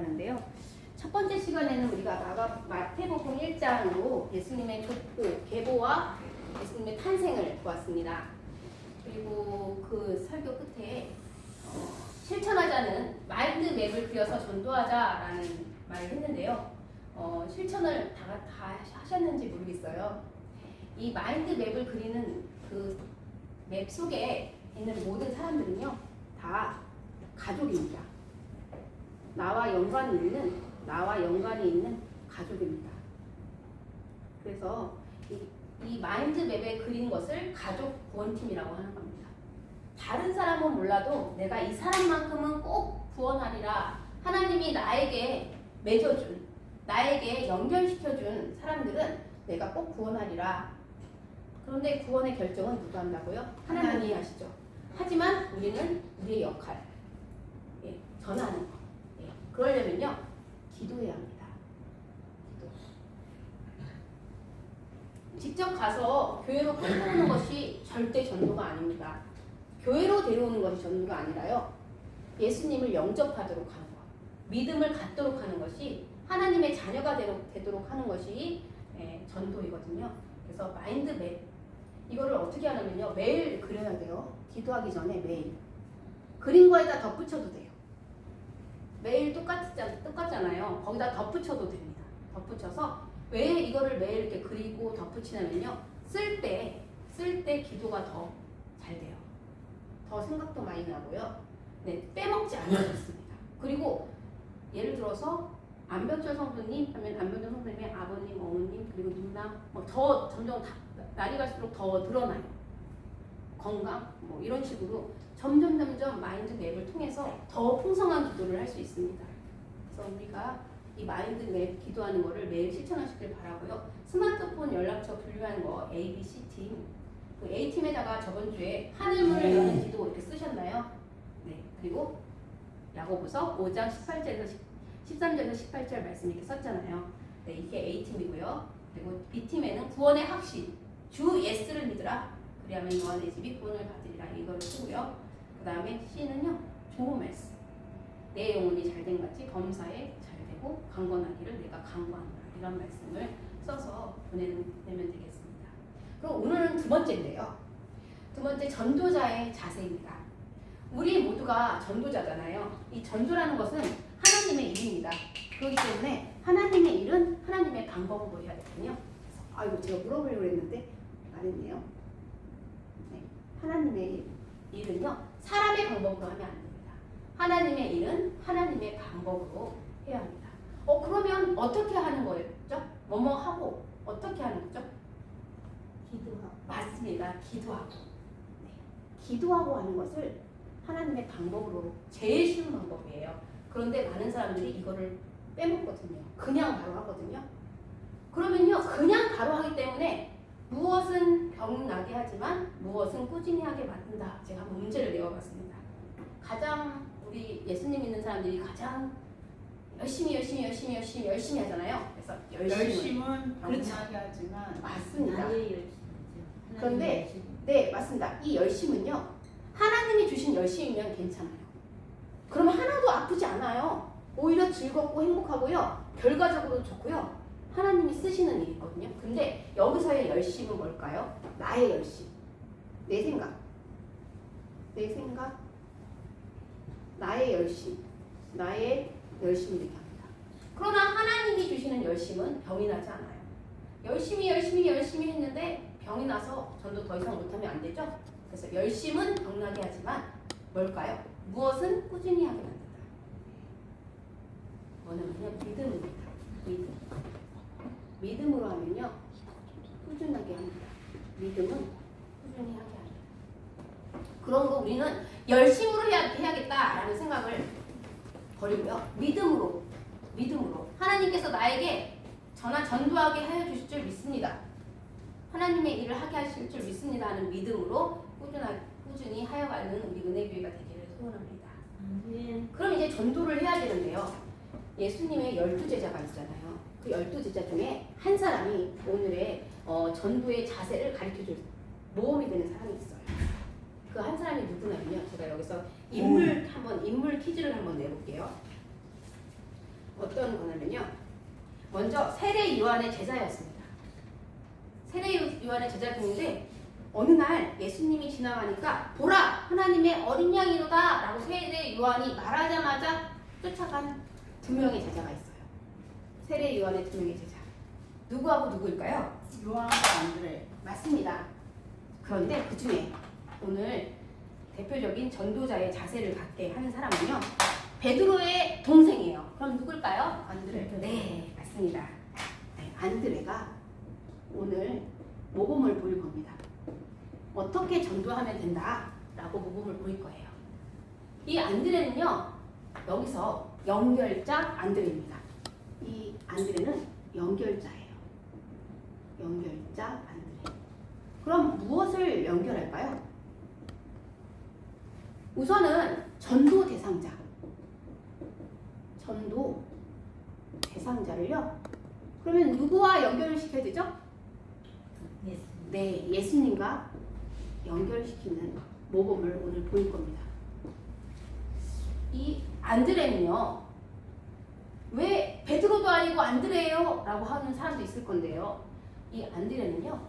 하는데요. 첫 번째 시간에는 우리가 마가, 마태복음 1장으로 예수님의 족보, 계보와 예수님의 탄생을 보았습니다. 그리고 그 설교 끝에 어, 실천하자는 마인드 맵을 그려서 전도하자라는 말을 했는데요. 어, 실천을 다, 다 하셨는지 모르겠어요. 이 마인드 맵을 그리는 그 맵 속에 있는 모든 사람들은요, 다 가족입니다. 나와 연관이 있는, 나와 연관이 있는 가족입니다. 그래서 이, 이 마인드 맵에 그린 것을 가족 구원팀이라고 하는 겁니다. 다른 사람은 몰라도 내가 이 사람만큼은 꼭 구원하리라 하나님이 나에게 맺어준, 나에게 연결시켜준 사람들은 내가 꼭 구원하리라 그런데 구원의 결정은 누가 한다고요? 하나님이 하시죠. 하지만 우리는 우리의 역할, 예, 전하는 거. 예, 그러려면요, 기도해야 합니다. 기도. 직접 가서 교회로 끌어오는 것이 절대 전도가 아닙니다. 교회로 데려오는 것이 전도가 아니라요, 예수님을 영접하도록 하는 것, 믿음을 갖도록 하는 것이 하나님의 자녀가 되도록 하는 것이 예, 전도이거든요. 그래서 마인드 맵 이거를 어떻게 하냐면요 매일 그려야 돼요 기도하기 전에 매일 그린 거에다 덧붙여도 돼요 매일 똑같잖, 똑같잖아요. 거기다 덧붙여도 됩니다. 덧붙여서 왜 이거를 매일 이렇게 그리고 덧붙이냐면요. 쓸 때 쓸 때 기도가 더 잘 돼요. 더 생각도 많이 나고요. 네 빼먹지 않아졌습니다. 그리고 예를 들어서 안병철 성도님 하면 안병철 성도님의 아버님, 어머님 그리고 누나 뭐더 점점 다 날이 갈수록 더 늘어나요. 건강 뭐 이런 식으로 점점 점점 마인드 맵을 통해서 더 풍성한 기도를 할 수 있습니다. 그래서 우리가 이 마인드 맵 기도하는 거를 매일 실천하시길 바라고요. 스마트폰 연락처 분류하는 거 A, B, C 팀. 그 A 팀에다가 저번 주에 하늘문을 여는 기도 이렇게 쓰셨나요? 네. 그리고 야고보서 5장 18절에서 13절에서 18절 말씀 이렇게 썼잖아요. 네, 이게 A 팀이고요. 그리고 B 팀에는 구원의 확신, 주 예스를 믿으라. 그리하면 너와 내 집이 구원을 받으리라. 이걸 쓰고요. 그 다음에 C는요. 말씀. 내 영혼이 잘 된 같이 범사에 잘 되고 강건하기를 내가 강구한다. 이런 말씀을 써서 보내면 되겠습니다. 그럼 오늘은 두 번째인데요. 두 번째 전도자의 자세입니다. 우리 모두가 전도자잖아요. 이 전도라는 것은 하나님의 일입니다. 그렇기 때문에 하나님의 일은 하나님의 방법으로 해야 되거든요. 아 이거 제가 물어보려고 했는데 말했네요. 네. 하나님의 일은요 사람의 방법으로 하면 안 됩니다. 하나님의 일은 하나님의 방법으로 해야 합니다. 어 그러면 어떻게 하는 거였죠? 뭐뭐 하고 어떻게 하는 거죠? 기도하고 맞습니다. 기도하고. 네. 기도하고 하는 것을 하나님의 방법으로 제일 쉬운 방법이에요. 그런데 많은 사람들이 이거를 빼먹거든요. 그냥 바로 하거든요. 그러면요, 그냥 바로 하기 때문에 무엇은 병나게 하지만 무엇은 꾸준히 하게 만든다. 제가 한번 문제를 내어봤습니다. 가장 우리 예수님 믿는 사람들이 가장 열심히 열심히 열심히 열심히 열심히 하잖아요. 그래서 열심히 열심은 그렇죠. 하지만 맞습니다. 나의 열심이죠. 그런데. 네, 맞습니다. 이 열심은요, 하나님이 주신 열심이면 괜찮아요. 그럼 하나도 아프지 않아요. 오히려 즐겁고 행복하고요. 결과적으로 좋고요. 하나님이 쓰시는 일이거든요. 근데 여기서의 열심은 뭘까요? 나의 열심. 내 생각. 내 생각. 나의 열심. 나의 열심을 얘기합니다. 그러나 하나님이 주시는 열심은 병이 나지 않아요. 열심히 열심히 열심히 했는데 병이 나서 전도 더 이상 못하면 안 되죠? 그래서 열심은 병나게 하지만 뭘까요? 무엇은 꾸준히 하게 만든다. 뭐냐면요 믿음입니다. 믿음. 믿음으로 하면요 꾸준하게 합니다. 믿음은 꾸준히 하게 합니다. 그런 거 우리는 열심으로 해야, 해야겠다라는 생각을 버리고요. 믿음으로, 믿음으로 하나님께서 나에게 전화 전도하게 하여 주실 줄 믿습니다. 하나님의 일을 하게 하실 줄 믿습니다 하는 믿음으로 꾸준하, 꾸준히 하여가는 우리 은혜교회가 되기를 소원합니다. 그럼 이제 전도를 해야 되는데요. 예수님의 열두 제자가 있잖아요. 그 열두 제자 중에 한 사람이 오늘의 어, 전도의 자세를 가르쳐줄 모험이 되는 사람이 있어요. 그 한 사람이 누구냐면요. 제가 여기서 인물 한번 인물 퀴즈를 한번 내볼게요. 어떤 권하면요. 먼저 세례 요한의 제자였습니다. 세례 요한의 제자였는데 어느 날 예수님이 지나가니까 보라 하나님의 어린 양이로다 라고 세례 요한이 말하자마자 쫓아간 두 명의 제자가 있어요. 세례 요한의 두 명의 제자. 누구하고 누구일까요? 요한과 안드레. 맞습니다. 그런데 그 중에 오늘 대표적인 전도자의 자세를 갖게 하는 사람은요. 베드로의 동생이에요. 그럼 누굴까요? 안드레. 네, 맞습니다. 네, 안드레가 오늘 모범을 보일 겁니다. 어떻게 전도하면 된다라고 모범을 보일 거예요. 이 안드레는요, 여기서 연결자 안드레입니다. 이 안드레는 연결자예요. 연결자 안드레. 그럼 무엇을 연결할까요? 우선은 전도 대상자. 전도 대상자를요. 그러면 누구와 연결을 시켜야 되죠? 예수. 네, 예수님과 연결시키는 모범을 오늘 보일 겁니다. 이 안드레는요, 왜 베드로도 아니고 안드레예요? 라고 하는 사람도 있을 건데요. 이 안드레는요,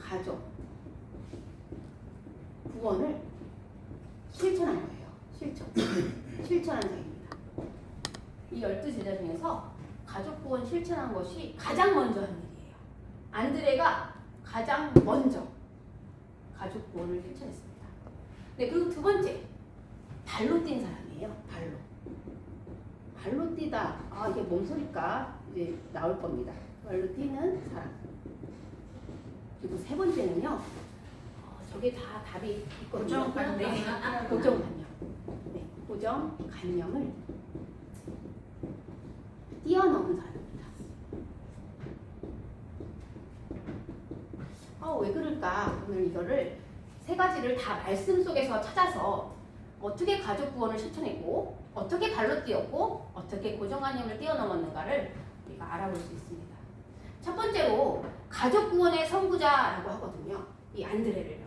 가족, 구원을 실천한 거예요. 실천. 실천한 자입니다. 이 열두 제자 중에서 가족 구원 실천한 것이 가장 먼저 한 일이에요. 안드레가 가장 먼저 가족 구원을 실천했습니다. 네, 그리고 두 번째 발로 뛴 사람 이에요. 발로. 발로 뛰다. 아 이게 뭔 소리일까? 이제 나올 겁니다. 발로 뛰는 사람. 그리고 세 번째는요. 어, 저게 다 답이 있거든요. 고정관념. 네, 고정관념. 네, 고정관념을 뛰어넘은 사람입니다. 아, 왜 그럴까? 오늘 이거를 세 가지를 다 말씀 속에서 찾아서 어떻게 가족 구원을 실천했고, 어떻게 발로 뛰었고, 어떻게 고정관념을 뛰어넘었는가를 우리가 알아볼 수 있습니다. 첫 번째로 가족 구원의 선구자라고 하거든요. 이 안드레를요.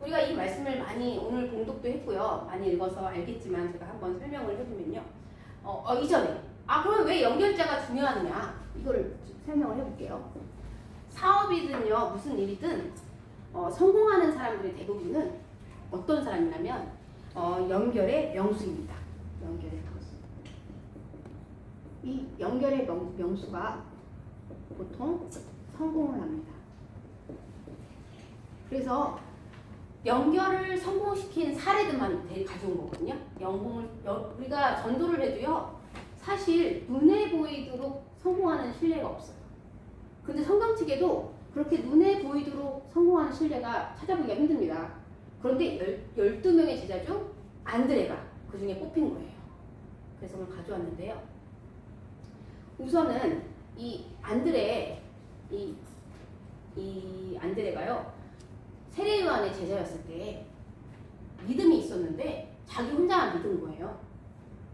우리가 이 말씀을 많이 오늘 봉독도 했고요. 많이 읽어서 알겠지만 제가 한번 설명을 해보면요. 어, 어, 이전에 아 그러면 왜 연결자가 중요하느냐 이거를 설명을 해볼게요. 사업이든요 무슨 일이든 어, 성공하는 사람들의 대부분은 어떤 사람이냐면 어, 연결의 명수입니다. 연결의 명수. 이 연결의 명, 명수가 보통 성공을 합니다. 그래서 연결을 성공시킨 사례들만 대- 가져온 거거든요. 연공을 여- 우리가 전도를 해도요. 사실 눈에 보이도록 성공하는 신뢰가 없어요. 근데 성경책에도 그렇게 눈에 보이도록 성공하는 신뢰가 찾아보기가 힘듭니다. 그런데 열, 12명의 제자 중 안드레가 그 중에 뽑힌 거예요. 그래서 오늘 가져왔는데요. 우선은 이 안드레, 이, 이 안드레가요. 세례요한의 제자였을 때 믿음이 있었는데 자기 혼자만 믿은 거예요.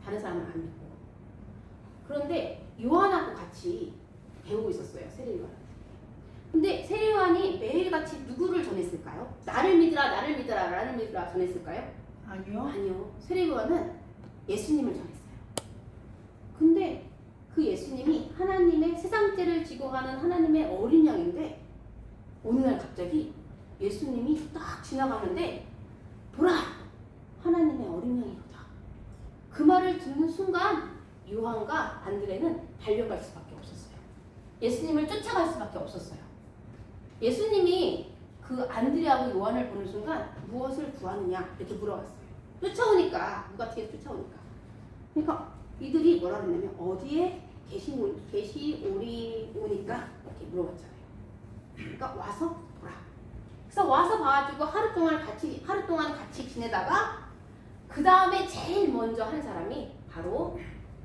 다른 사람은 안 믿고. 그런데 요한하고 같이 배우고 있었어요. 세례요한. 근데 세례요한이 매일같이 누구를 전했을까요? 나를 믿으라, 나를 믿으라, 나를 믿으라 전했을까요? 아니요. 아니요. 세례요한은 예수님을 전했어요. 근데 그 예수님이 하나님의 세상죄를 지고 가는 하나님의 어린 양인데 어느 날 갑자기 예수님이 딱 지나가는데 보라 하나님의 어린 양이로다. 그 말을 듣는 순간 요한과 안드레는 달려갈 수밖에 없었어요. 예수님을 쫓아갈 수밖에 없었어요. 예수님이 그 안드레하고 요한을 보는 순간 무엇을 구하느냐 이렇게 물어봤어요. 쫓아오니까 누가 뒤에 쫓아오니까. 그러니까 이들이 뭐라 그랬냐면 어디에 계시 계시 오리 오니까 이렇게 물어봤잖아요. 그러니까 와서 보라. 그래서 와서 봐가지고 하루 동안 같이 하루 동안 같이 지내다가 그 다음에 제일 먼저 한 사람이 바로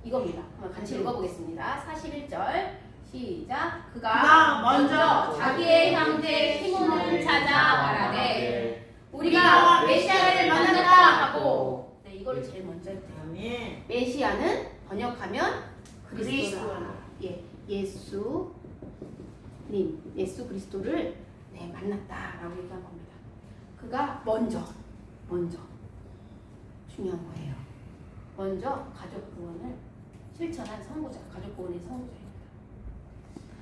이겁니다. 한번 같이 읽어보겠습니다. 41절 시작. 그가, 그가 먼저 자기의 형제 시몬을 찾아 말하되 우리가 메시아를 만났다 하고 네 이거를 제일 먼저 했대요. 아멘. 메시아는 번역하면 그리스도다. 그리스도. 예, 예수님, 예수 그리스도를 네, 만났다라고 얘기한 겁니다. 그가 먼저, 먼저 중요한 거예요. 먼저 가족 구원을 실천한 선구자, 가족 구원의 선구자입니다.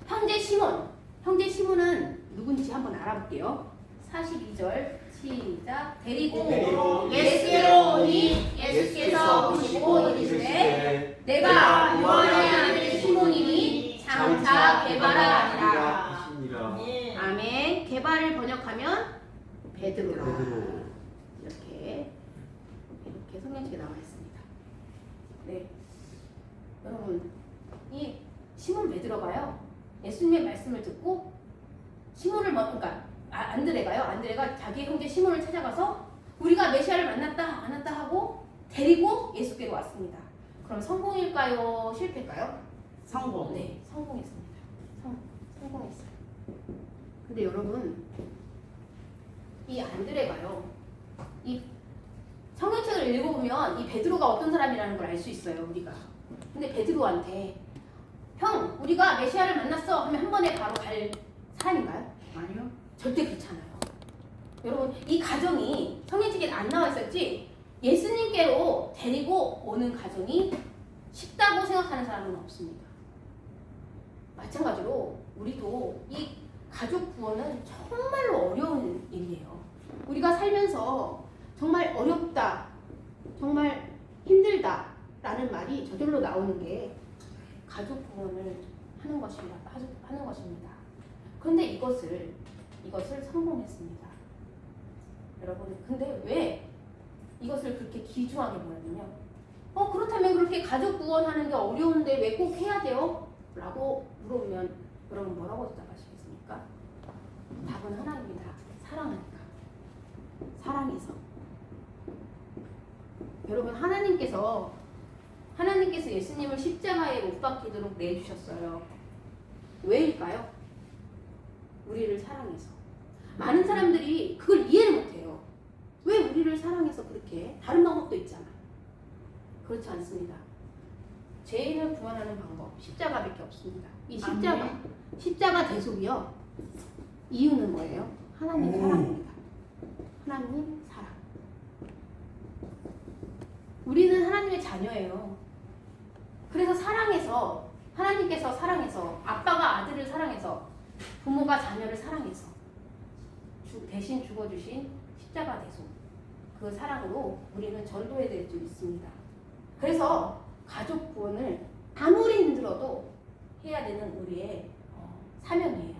형제 시몬, 형제 시몬은 누군지 한번 알아볼게요. 42절 시작 데리고 데리고 예수께로 오니 예수께서 보시고 이르시되 내가 요한의 아들 시몬이니 장차 하니라 하시니라. 예. 아멘 개바를 번역하면 베드로라 베드로. 이렇게 이렇게 성경책에 나와 있습니다. 네, 여러분 이 시몬 베드로가요 예수님의 말씀을 듣고 시몬을 뭐 그러니까 아, 안드레가요 안드레가 자기 형제 시몬을 찾아가서 우리가 메시아를 만났다 만났다 하고 데리고 예수께로 왔습니다. 그럼 성공일까요 실패일까요? 성공. 네, 성공했습니다. 성, 성공했어요. 근데 여러분, 이 안드레가요, 이 성경책을 읽어보면 이 베드로가 어떤 사람이라는 걸 알 수 있어요, 우리가. 근데 베드로한테, 형, 우리가 메시아를 만났어 하면 한 번에 바로 갈 사람인가요? 아니요. 절대 그렇잖아요. 여러분, 이 가정이 성경책에 안 나와 있었지, 예수님께로 데리고 오는 가정이 쉽다고 생각하는 사람은 없습니다. 마찬가지로 우리도 이 가족 구원은 정말로 어려운 일이에요. 우리가 살면서 정말 어렵다, 정말 힘들다 라는 말이 저절로 나오는 게 가족 구원을 하는 것입니다. 하는 것입니다. 그런데 이것을 이것을 성공했습니다. 여러분, 근데 왜 이것을 그렇게 기중하게 보냐면요. 어 그렇다면 그렇게 가족 구원하는 게 어려운데 왜 꼭 해야 돼요? 라고 물어보면 여러분 뭐라고 대답하시겠습니까? 답은 하나입니다. 사랑하니까. 사랑해서. 여러분 하나님께서 하나님께서 예수님을 십자가에 못 박히도록 내주셨어요. 왜일까요? 우리를 사랑해서. 많은 사람들이 그걸 이해를 못해요. 왜 우리를 사랑해서 그렇게 다른 방법도 있잖아. 그렇지 않습니다. 죄인을 구원하는 방법 십자가밖에 없습니다. 이 십자가 아멘. 십자가 대속이요. 이유는 뭐예요? 하나님 오. 사랑입니다. 하나님 사랑. 우리는 하나님의 자녀예요. 그래서 사랑해서 하나님께서 사랑해서 아빠가 아들을 사랑해서 부모가 자녀를 사랑해서 주- 대신 죽어주신 십자가 대속 그 사랑으로 우리는 전도해 드릴 수 있습니다. 그래서 가족 구원을 아무리 힘들어도 해야 되는 우리의 어, 사명이에요.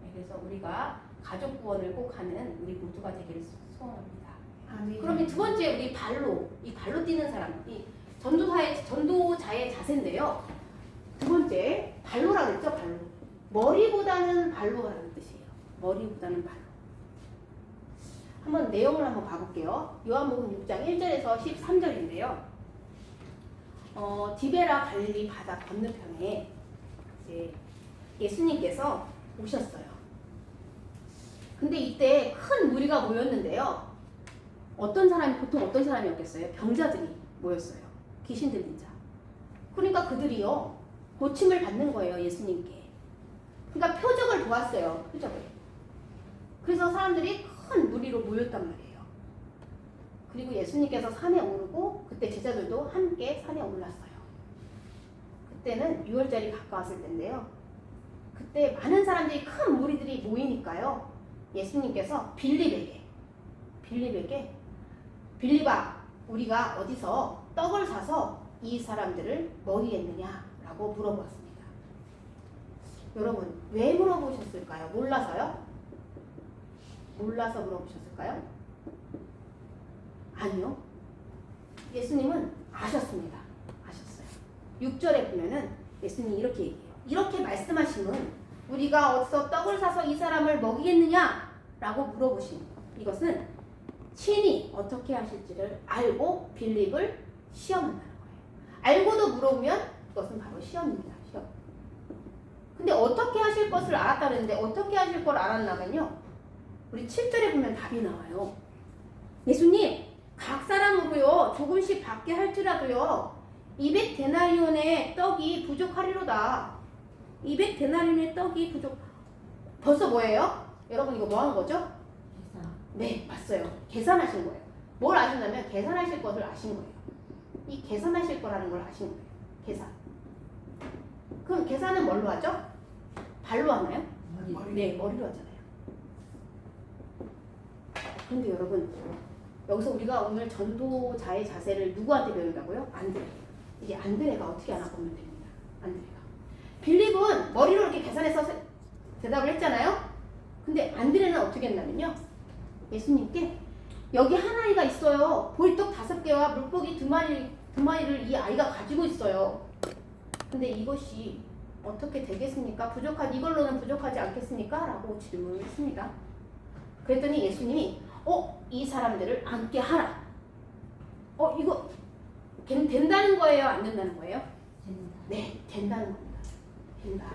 네, 그래서 우리가 가족 구원을 꼭 하는 우리 모두가 되기를 소원합니다. 아멘. 그러면 두 번째 우리 발로 이 발로 뛰는 사람 이 전도사의 전도자의 자세인데요. 두 번째 발로라 그랬죠 발로 머리보다는 발로라는 뜻이에요. 머리보다는 발로. 한번 내용을 한번 봐볼게요. 요한복음 6장 1절에서 13절인데요. 어, 디베라 갈릴리 바다 건너편에 이제 예수님께서 오셨어요. 근데 이때 큰 무리가 모였는데요. 어떤 사람이 보통 어떤 사람이었겠어요? 병자들이 모였어요. 귀신 들린 자. 그러니까 그들이요 고침을 받는 거예요 예수님께. 그러니까 표적을 보았어요 표적을. 그래서 사람들이 큰 무리로 모였단 말이에요. 그리고 예수님께서 산에 오르고 그때 제자들도 함께 산에 올랐어요. 그때는 6월절이 가까웠을 텐데요. 그때 많은 사람들이 큰 무리들이 모이니까요. 예수님께서 빌립에게 빌립에게 빌립아 우리가 어디서 떡을 사서 이 사람들을 먹이겠느냐라고 물어보았습니다. 여러분 왜 물어보셨을까요? 몰라서요? 몰라서 물어보셨을까요? 아니요. 예수님은 아셨습니다. 아셨어요. 6절에 보면은 예수님이 이렇게 얘기해요. 이렇게 말씀하시면 우리가 어디서 떡을 사서 이 사람을 먹이겠느냐? 라고 물어보신 이것은 친히 어떻게 하실지를 알고 빌립을 시험한다는 거예요. 알고도 물어보면 그것은 바로 시험입니다. 시험. 근데 어떻게 하실 것을 알았다는데 어떻게 하실 걸 알았나면요. 우리 7절에 보면 답이 나와요. 예수님, 각 사람으로요, 조금씩 받게 할지라도요, 200 데나리온의 떡이 부족하리로다. 200 데나리온의 떡이 부족. 벌써 뭐예요? 여러분 이거 뭐한 거죠? 계산. 네, 맞어요. 계산하신 거예요. 뭘 아셨냐면 계산하실 것을 아신 거예요. 이 계산하실 거라는 걸 아신 거예요. 계산. 계산은 뭘로 하죠? 발로 하나요? 머리. 네, 머리로 하잖아요. 근데 여러분, 여기서 우리가 오늘 전도자의 자세를 누구한테 배운다고요? 안드레. 이제 안드레가 어떻게 하나 보면 됩니다. 안드레가. 빌립은 머리로 이렇게 계산해서 세- 대답을 했잖아요. 근데 안드레는 어떻게 했냐면요. 예수님께 여기 한 아이가 있어요. 보리떡 다섯 개와 물고기 두 마리 두 마리를 이 아이가 가지고 있어요. 근데 이것이 어떻게 되겠습니까? 부족한 이걸로는 부족하지 않겠습니까? 라고 질문을 했습니다. 그랬더니 예수님이 어, 이 사람들을 앉게 하라. 어, 이거 된- 된다는 거예요? 안 된다는 거예요? 네, 된다는 겁니다. 된다.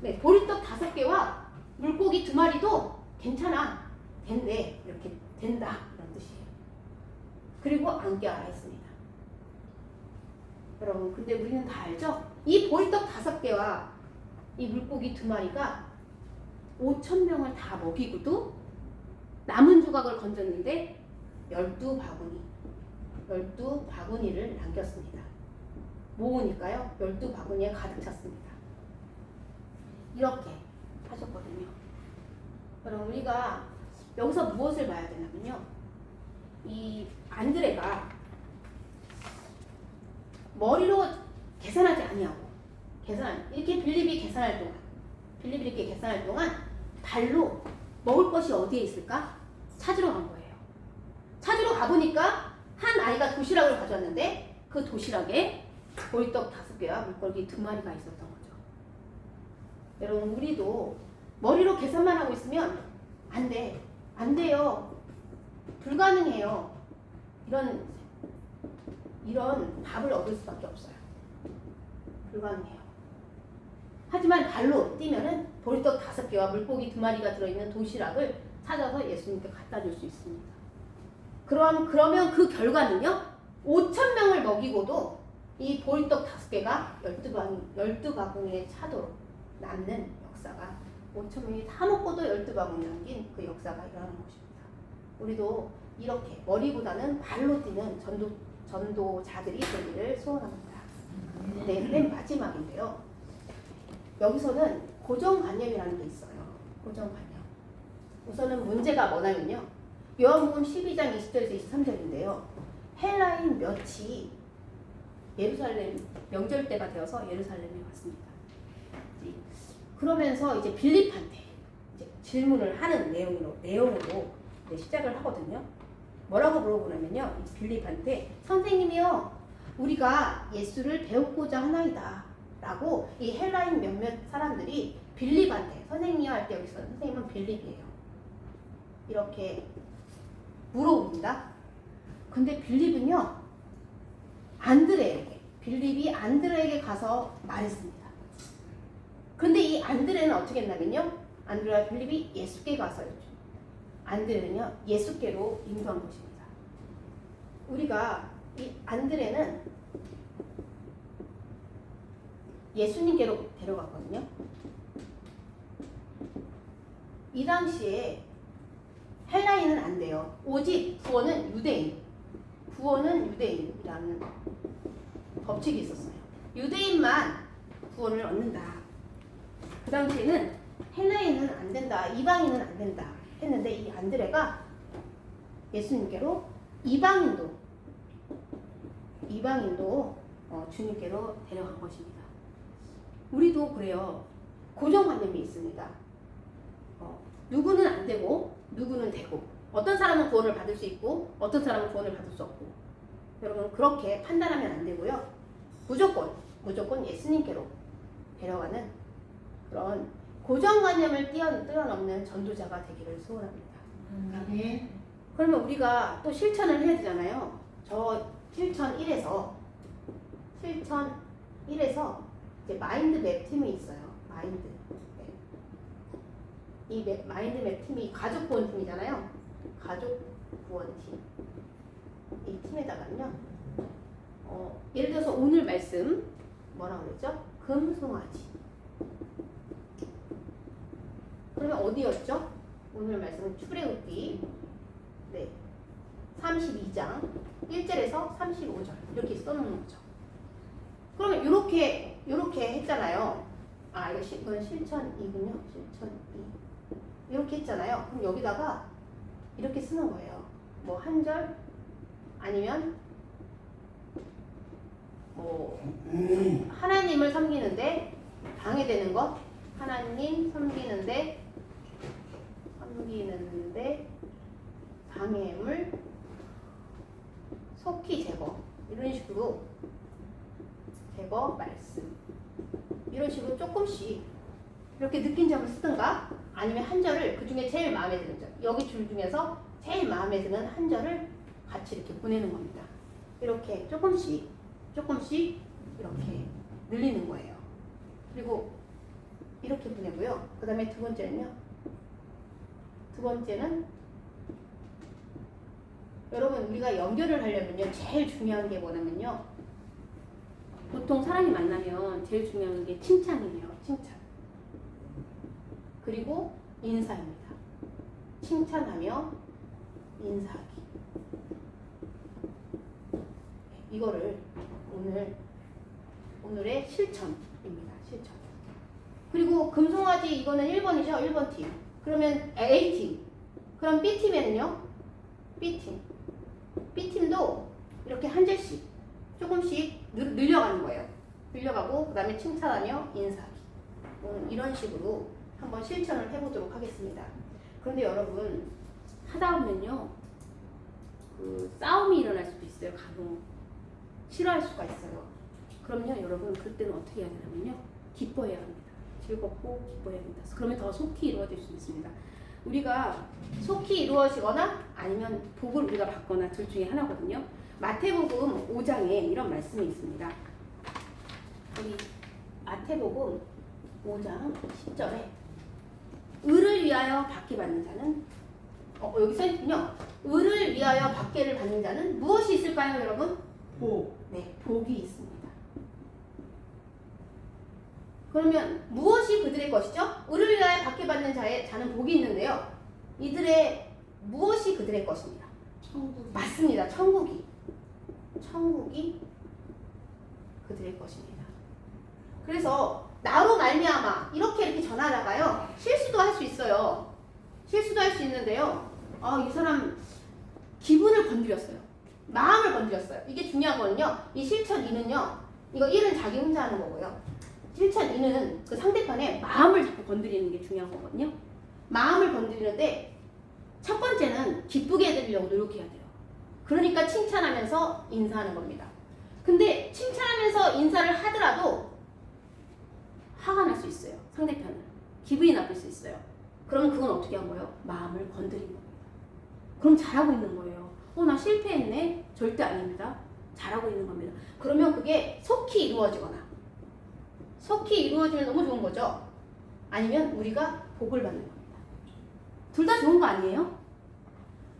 네, 보리떡 다섯 개와 물고기 두 마리도 괜찮아. 된대. 이렇게 된다. 이런 뜻이에요. 그리고 안게 알아 있습니다. 여러분, 근데 우리는 다 알죠? 이 보리떡 다섯 개와 이 물고기 두 마리가 5천 명을 다 먹이고도 남은 조각을 건졌는데 열두 바구니, 열두 바구니를 남겼습니다. 모으니까요, 열두 바구니에 가득 찼습니다. 이렇게 하셨거든요. 그럼 우리가 여기서 무엇을 봐야 되냐면요. 이 안드레가 머리로 계산하지 아니하고 계산 이렇게 빌립이 계산할 동안 빌립이 이렇게 계산할 동안 발로 먹을 것이 어디에 있을까 찾으러 간 거예요. 찾으러 가보니까 한 아이가 도시락을 가져왔는데 그 도시락에 보리떡 다섯 개와 물고기 두 마리가 있었던 거죠. 여러분 우리도 머리로 계산만 하고 있으면 안 돼. 안 돼요. 불가능해요. 이런 이런 답을 얻을 수밖에 없어요. 불가능해요. 하지만 발로 뛰면은 보리떡 다섯 개와 물고기 두 마리가 들어있는 도시락을 찾아서 예수님께 갖다 줄 수 있습니다. 그럼 그러면 그 결과는요? 5천 명을 먹이고도 이 보리떡 다섯 개가 열두 방 열두 바구니에 차도록 남는 역사가 5천 명이 다 먹고도 열두 바구니 남긴 그 역사가 일어나는 것입니다. 우리도 이렇게 머리보다는 발로 뛰는 전도 전도자들이 되기를 소원합니다. 네, 맨 마지막인데요. 여기서는 고정관념이라는 게 있어요. 고정관념. 우선은 문제가 뭐냐면요. 요한복음 12장 20절에서 23절인데요. 헬라인 몇이 예루살렘 명절 때가 되어서 예루살렘에 왔습니다. 이제 그러면서 이제 빌립한테 이제 질문을 하는 내용으로 내용으로 시작을 하거든요. 뭐라고 물어보냐면요. 이 빌립한테 선생님이요. 우리가 예수를 배우고자 하나이다. 라고 이 헬라인 몇몇 사람들이 빌립한테 선생님이요 할 때 여기서 선생님은 빌립이에요. 이렇게 물어봅니다. 근데 빌립은요. 안드레에게 빌립이 안드레에게 가서 말했습니다. 근데 이 안드레는 어떻게 했냐면요. 안드레와 빌립이 예수께 가서요. 안드레는요. 예수께로 인도한 것입니다. 우리가 이 안드레는 예수님께로 데려갔거든요. 이 당시에 헬라인은 안 돼요. 오직 구원은 유대인. 구원은 유대인이라는 법칙이 있었어요. 유대인만 구원을 얻는다. 그 당시에는 헬라인은 안 된다. 이방인은 안 된다. 했는데 이 안드레가 예수님께로 이방인도 이방인도 어, 주님께로 데려간 것입니다. 우리도 그래요. 고정관념이 있습니다. 어, 누구는 안 되고 누구는 되고 어떤 사람은 구원을 받을 수 있고 어떤 사람은 구원을 받을 수 없고 여러분 그렇게 판단하면 안 되고요. 무조건 무조건 예수님께로 데려가는 그런 고정관념을 뛰어, 뛰어넘는 전도자가 되기를 소원합니다. 아멘. 그러면 우리가 또 실천을 해야 되잖아요. 저 실천 1에서 실천 1에서 이제 마인드맵 팀이 있어요. 마인드. 맵. 이 맵, 마인드맵 팀이 가족 구원 팀이잖아요. 가족 구원 팀. 이 팀에다가는요. 어, 예를 들어서 오늘 말씀 뭐라 그랬죠? 금송아지. 그러면 어디였죠? 오늘 말씀은 출애굽기 네. 32장 1절에서 35절 이렇게 써놓는 거죠. 그러면 이렇게 이렇게 했잖아요. 아 이거 시, 이건 실천이군요. 실천이 이렇게 했잖아요. 그럼 여기다가 이렇게 쓰는 거예요. 뭐 한 절 아니면 뭐 하나님을 섬기는데 방해되는 것 하나님 섬기는데 섬기는데 방해물 속히 제거 이런 식으로 제거 말씀 이런 식으로 조금씩 이렇게 느낀 점을 쓰든가 아니면 한 절을 그 중에 제일 마음에 드는 절 여기 줄 중에서 제일 마음에 드는 한 절을 같이 이렇게 보내는 겁니다. 이렇게 조금씩 조금씩 이렇게 늘리는 거예요. 그리고 이렇게 보내고요. 그 다음에 두 번째는요. 두 번째는 여러분 우리가 연결을 하려면요. 제일 중요한 게 뭐냐면요. 보통 사람이 만나면 제일 중요한 게 칭찬이에요. 칭찬. 그리고 인사입니다. 칭찬하며 인사하기. 이거를 오늘 오늘의 실천입니다. 실천. 그리고 금송아지 이거는 1번이죠. 1번 팀. 그러면 A팀. 그럼 B팀에는요. B팀. B팀도 이렇게 한 절씩 조금씩 늘, 늘려가는 거예요. 늘려가고 그 다음에 칭찬하며 인사하기. 오늘 이런 식으로 한번 실천을 해보도록 하겠습니다. 그런데 여러분 하다 보면요. 그 싸움이 일어날 수도 있어요. 간혹 싫어할 수가 있어요. 그럼요, 여러분 그때는 어떻게 해야 되냐면요, 기뻐해야 합니다. 즐겁고 기뻐해야 합니다. 그러면 더 속히 이루어질 수 있습니다. 우리가 속히 이루어지거나 아니면 복을 우리가 받거나 둘 중에 하나거든요. 마태복음 5장에 이런 말씀이 있습니다. 우리 마태복음 5장 10절에 의를 위하여 받게 받는 자는 어, 여기 써 있군요. 의를 위하여 받게를 받는 자는 무엇이 있을까요, 여러분? 복. 네, 복이 있습니다. 그러면 무엇이 그들의 것이죠? 의를 위하여 받게 받는 자의 자는 복이 있는데요. 이들의 무엇이 그들의 것입니다. 천국. 맞습니다. 천국이 천국이 그들의 것입니다. 그래서 나로 말미암아 이렇게 이렇게 전하다가요 실수도 할 수 있어요. 실수도 할 수 있는데요. 아이 사람 기분을 건드렸어요. 마음을 건드렸어요. 이게 중요한 거는요. 이 실천 2는요. 이거 1은 자기 혼자 하는 거고요. 실천 2는 그 상대편의 마음을 자꾸 건드리는 게 중요한 거거든요. 마음을 건드리는데 첫 번째는 기쁘게 해드리려고 노력해야 돼요. 그러니까 칭찬하면서 인사하는 겁니다. 근데 칭찬하면서 인사를 하더라도 화가 날 수 있어요. 상대편은. 기분이 나쁠 수 있어요. 그러면 그건 어떻게 한 거예요? 마음을 건드린 겁니다. 그럼 잘하고 있는 거예요. 어, 나 실패했네? 절대 아닙니다. 잘하고 있는 겁니다. 그러면 그게 속히 이루어지거나 속히 이루어지면 너무 좋은 거죠. 아니면 우리가 복을 받는 겁니다. 둘 다 좋은 거 아니에요?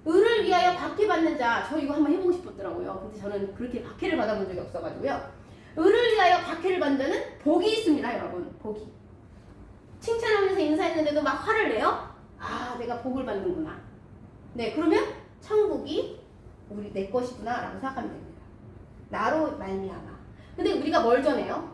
의를 위하여 박해 받는 자, 저 이거 한번 해보고 싶었더라고요. 근데 저는 그렇게 박해를 받아본 적이 없어가지고요. 의를 위하여 박해를 받는 자는 복이 있습니다, 여러분. 복이. 칭찬하면서 인사했는데도 막 화를 내요? 아, 내가 복을 받는구나. 네, 그러면 천국이 우리 내 것이구나라고 생각하면 됩니다. 나로 말미암아. 근데 우리가 뭘 전해요?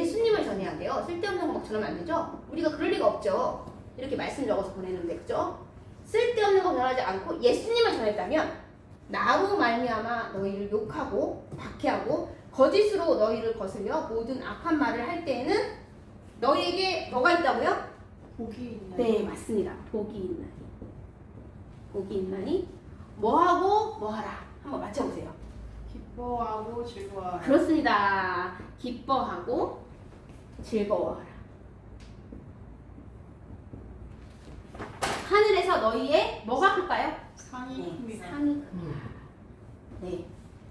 예수님을 전해야 돼요. 쓸데없는 거 막 전하면 안 되죠? 우리가 그럴 리가 없죠. 이렇게 말씀 적어서 보내는데, 그죠? 쓸데없는 거 전하지 않고 예수님을 전했다면 나로 말미암아 너희를 욕하고 박해하고 거짓으로 너희를 거슬려 모든 악한 말을 할 때에는 너희에게 뭐가 있다고요? 복이 있나요? 네, 맞습니다. 복이 있나니. 복이 있나니 뭐하고 뭐하라. 한번 맞춰보세요. 기뻐하고 즐거워. 그렇습니다. 기뻐하고 즐거워하라. 하늘에서 너희의 뭐가 클까요? 상이 네, 큽니다. 상이 큽니다. 네,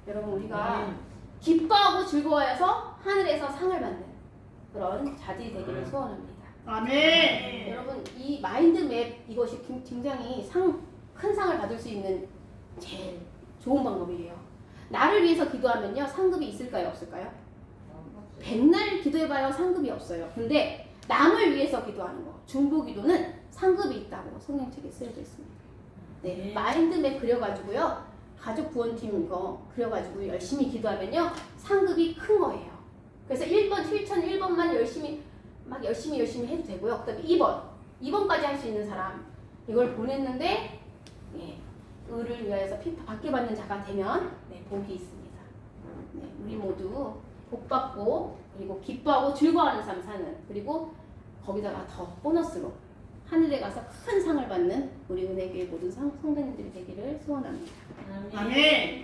여러분 우리가 기뻐하고 즐거워해서 하늘에서 상을 받는 그런 자질이 되기를 소원합니다. 아멘. 여러분 이 마인드맵 이것이 굉- 굉장히 상, 큰 상을 받을 수 있는 제일 좋은 방법이에요. 나를 위해서 기도하면요 상급이 있을까요 없을까요? 백날 기도해봐요 상급이 없어요. 근데 남을 위해서 기도하는 거 중보 기도는 상급이 있다고 성경책에 쓰여져 있습니다. 네, 네. 마인드맵 그려가지고요 가족 구원팀 이거 그려가지고 열심히 기도하면요 상급이 큰 거예요. 그래서 1번 실천 1번 1번만 열심히 막 열심히 열심히 해도 되고요. 그 다음에 2번. 2번까지 할 수 있는 사람. 이걸 보냈는데 예, 의를 위하여서 피 받게 받는 자가 되면 네, 복이 있습니다. 네, 우리 모두 복 받고 그리고 기뻐하고 즐거워하는 삶 사는 그리고 거기다가 더 보너스로 하늘에 가서 큰 상을 받는 우리 은혜교회 모든 성- 성도님들이 되기를 소원합니다. 아멘. 아멘.